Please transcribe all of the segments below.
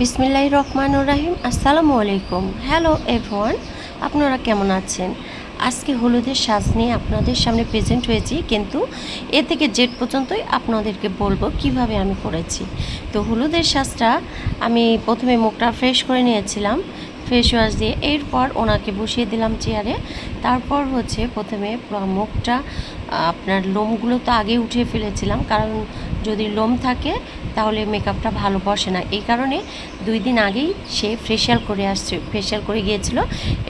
বিসমিল্লাহ রহমান রাহিম, আসসালামু আলাইকুম। হ্যালো এভন আপনারা কেমন আছেন? আজকে হলুদের সাজ নিয়ে আপনাদের সামনে প্রেজেন্ট হয়েছি, কিন্তু এ থেকে জেট পর্যন্তই আপনাদেরকে বলব কীভাবে আমি করেছি। তো হলুদের সাজটা আমি প্রথমে মুখটা ফ্রেশ করে নিয়েছিলাম। ফেস ওয়াশ দিয়ে এরপর ওনাকে বসিয়ে দিলাম চেয়ারে। তারপর হচ্ছে প্রথমে পুরো মুখটা, আপনার লোমগুলো তো আগে উঠিয়ে ফেলেছিলাম, কারণ যদি লোম থাকে তাহলে মেকআপটা ভালো বসে না। এই কারণে দুই দিন আগেই সে ফেশিয়াল করে আসছে ফেশিয়াল করে গিয়েছিল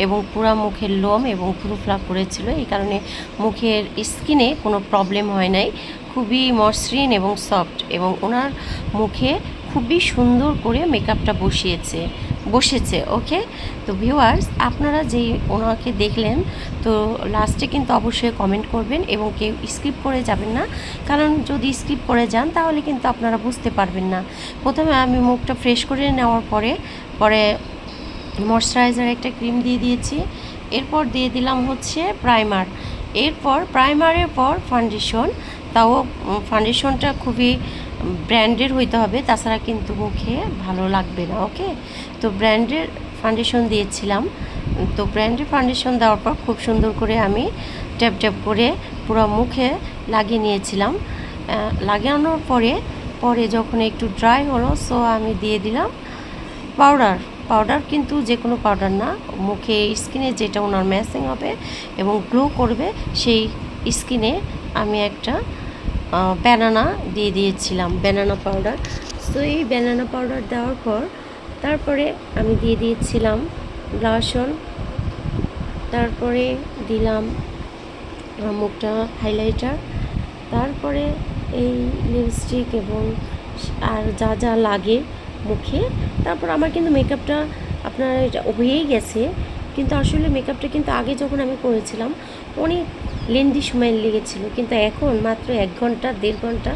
এবং পুরো মুখের লোম এবং পুরো ফ্লাপ করেছিল এই কারণে মুখের স্কিনে কোনো প্রবলেম হয় নাই। খুবই মসৃণ এবং সফট এবং ওনার মুখে খুবই সুন্দর করে মেকআপটা বসিয়েছে, বসেছে ওকে তো ভিউয়ার্স আপনারা যেই ওনাকে দেখলেন, তো লাস্টে কিন্তু অবশ্যই কমেন্ট করবেন এবং কেউ স্কিপ করে যাবেন না। কারণ যদি স্কিপ করে যান, তাহলে কিন্তু আপনারা বুঝতে পারবেন না। প্রথমে আমি মুখটা ফ্রেশ করে নেওয়ার পরে পরে ময়শ্চারাইজার একটা ক্রিম দিয়ে দিয়েছি। এরপর দিয়ে দিলাম হচ্ছে প্রাইমার এরপর প্রাইমারের পর ফাউন্ডেশন তাও ফাউন্ডেশনটা খুবই ব্র্যান্ডের হইতে হবে, তাছাড়া কিন্তু মুখে ভালো লাগবে না ওকে তো ব্র্যান্ডের ফাউন্ডেশন দিয়েছিলাম। তো ব্র্যান্ডের ফাউন্ডেশন দেওয়ার পর খুব সুন্দর করে আমি ট্যাপ ট্যাপ করে পুরো মুখে লাগিয়ে নিয়েছিলাম। লাগানোর পরে পরে যখন একটু ড্রাই হলো সো আমি দিয়ে দিলাম পাউডার পাউডার কিন্তু যে কোনো পাউডার না, মুখে স্কিনে যেটা ওনার ম্যাচিং হবে এবং গ্লো করবে, সেই স্কিনে আমি একটা ব্যানানা দিয়ে দিয়েছিলাম ব্যানানা পাউডার সো এই ব্যানানা পাউডার দেওয়ার পর, তারপরে আমি দিয়ে দিয়েছিলাম ব্লাশন তারপরে দিলাম মুখটা হাইলাইটার তারপরে এই লিপস্টিক এবং আর যা যা লাগে মুখে। তারপর আমার কিন্তু মেকআপটা আপনার হয়েই গেছে। কিন্তু আসলে মেকআপটা কিন্তু আগে যখন আমি করেছিলাম, অনেক লেন্দি সময় লেগেছিল। কিন্তু এখন মাত্র এক ঘণ্টা, দেড় ঘণ্টা,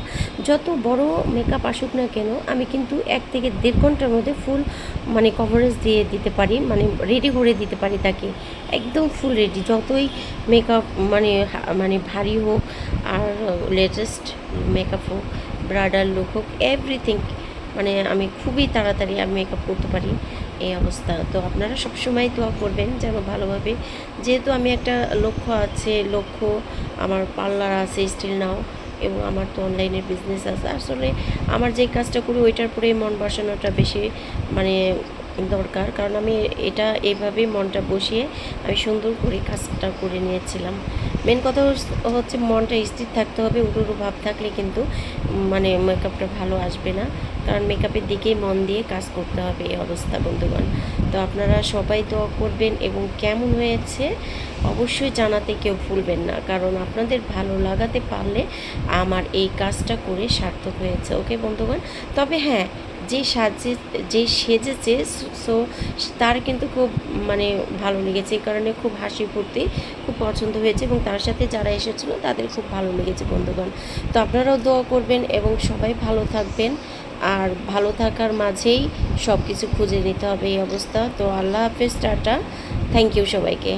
যত বড় মেকআপ আসুক না কেন, আমি কিন্তু এক থেকে দেড় ঘণ্টার মধ্যে ফুল মানে কভারেজ দিয়ে দিতে পারি মানে রেডি করে দিতে পারি তাকে। একদম ফুল রেডি যতই মেকআপ মানে মানে ভারী হোক আর লেটেস্ট মেকআপ হোক ব্রাইডাল লুক হোক এভরিথিং মানে আমি খুবই তাড়াতাড়ি আমি মেকআপ করতে পারি। এই অবস্থা। তো আপনারা সবসময় দোয়া করবেন যেন ভালোভাবে। যেহেতু আমি একটা লক্ষ্য আছে, লক্ষ্য আমার পার্লার আছে স্টিল নাও এবং আমার তো অনলাইনের বিজনেস আছে। আসলে আমার যে কাজটা করি ওইটার পরেই মন বসানোটা বেশি মানে দরকার, কারণ আমি এটা এইভাবেই মনটা বসিয়ে আমি সুন্দর করে কাজটা করে নিয়েছিলাম। মেন কথা হচ্ছে মনটা স্থির থাকতে হবে উড়ু উড়ু ভাব থাকলে কিন্তু মানে মেকআপটা ভালো আসবে না। কারণ মেকআপের দিকেই মন দিয়ে কাজ করতে হবে এই অবস্থা, বন্ধুগণ। তো আপনারা সবাই দোয়া করবেন এবং কেমন হয়েছে, অবশ্যই জানাতে কেউ ভুলবেন না। কারণ আপনাদের ভালো লাগাতে পারলে আমার এই কাজটা করে সার্থক হয়েছে ওকে বন্ধুগণ? তবে হ্যাঁ যে সাজে, যে সেজেছে, সো তার কিন্তু খুব মানে ভালো লেগেছে। এই কারণে খুব হাসি ফুর্তি, খুব পছন্দ হয়েছে এবং তার সাথে যারা এসেছিল তাদের খুব ভালো লেগেছে, বন্ধুগণ। তো আপনারাও দোয়া করবেন এবং সবাই ভালো থাকবেন আর ভালো থাকার মাঝেই সব কিছু খুঁজে নিতে হবে এই অবস্থা। তো আল্লাহ হাফেজ, টাটা। থ্যাংক ইউ সবাইকে।